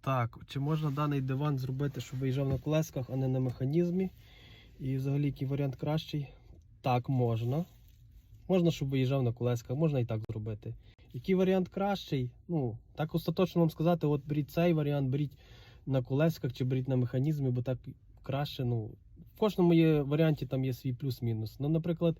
Так, чи можна даний диван зробити, щоб виїжджав на колесках, а не на механізмі? І взагалі який варіант кращий? Так, можна. Можна, щоб виїжджав на колесках, можна і так зробити. Який варіант кращий? Ну, так остаточно вам сказати, от беріть цей варіант, беріть на колесках чи беріть на механізмі, бо так краще. Ну, в кожному є варіанті там є свій плюс-мінус. Ну, наприклад,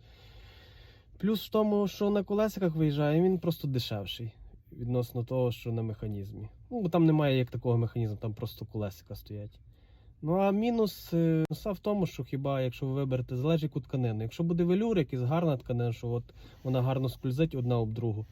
плюс в тому, що на колесиках виїжджає, він просто дешевший відносно того, що на механізмі. Ну, бо там немає як такого механізму, там просто колесика стоять. Ну а мінус е, в тому, що хіба якщо ви виберете, залежить від тканини. Якщо буде велюр, якийсь гарна тканина, що от вона гарно скользить одна об другу.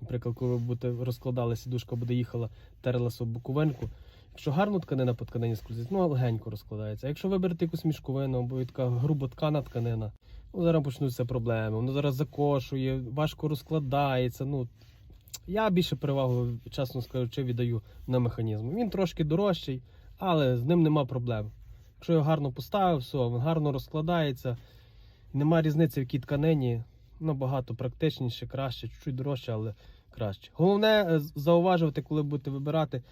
Наприклад, коли ви будете розкладали, сідушка буде їхала, терлася об боковинку. Якщо гарно тканина по тканині скользить, ну легенько розкладається. А якщо виберете якусь мішковину або така грубо ткана тканина, ну зараз почнуться проблеми. Воно зараз закошує, важко розкладається. Ну я більше перевагу, чесно скажучи, віддаю на механізм. Він трошки дорожчий, але з ним нема проблем. Якщо його гарно поставив, все, він гарно розкладається. Нема різниці в якій тканині. Набагато практичніше, краще, чуть-чуть дорожче, але краще. Головне е, зауважувати, коли будете вибирати,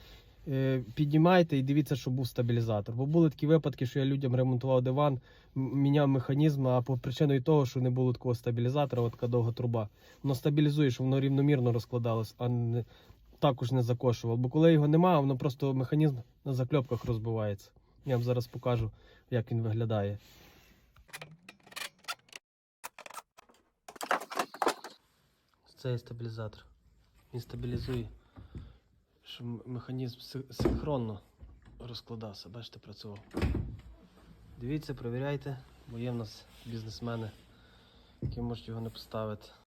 піднімайте і дивіться, щоб був стабілізатор. Бо були такі випадки, що я людям ремонтував диван, міняв механізм, а по причиною того, що не було такого стабілізатора, от така довга труба. Воно стабілізує, щоб воно рівномірно розкладалось, а не також не закошувало. Бо коли його немає, воно просто механізм на закльопках розбивається. Я вам зараз покажу, як він виглядає. Це є стабілізатор. Він стабілізує, щоб механізм синхронно розкладався. Бачите, працював. Дивіться, перевіряйте, бо є в нас бізнесмени, які можуть його не поставити.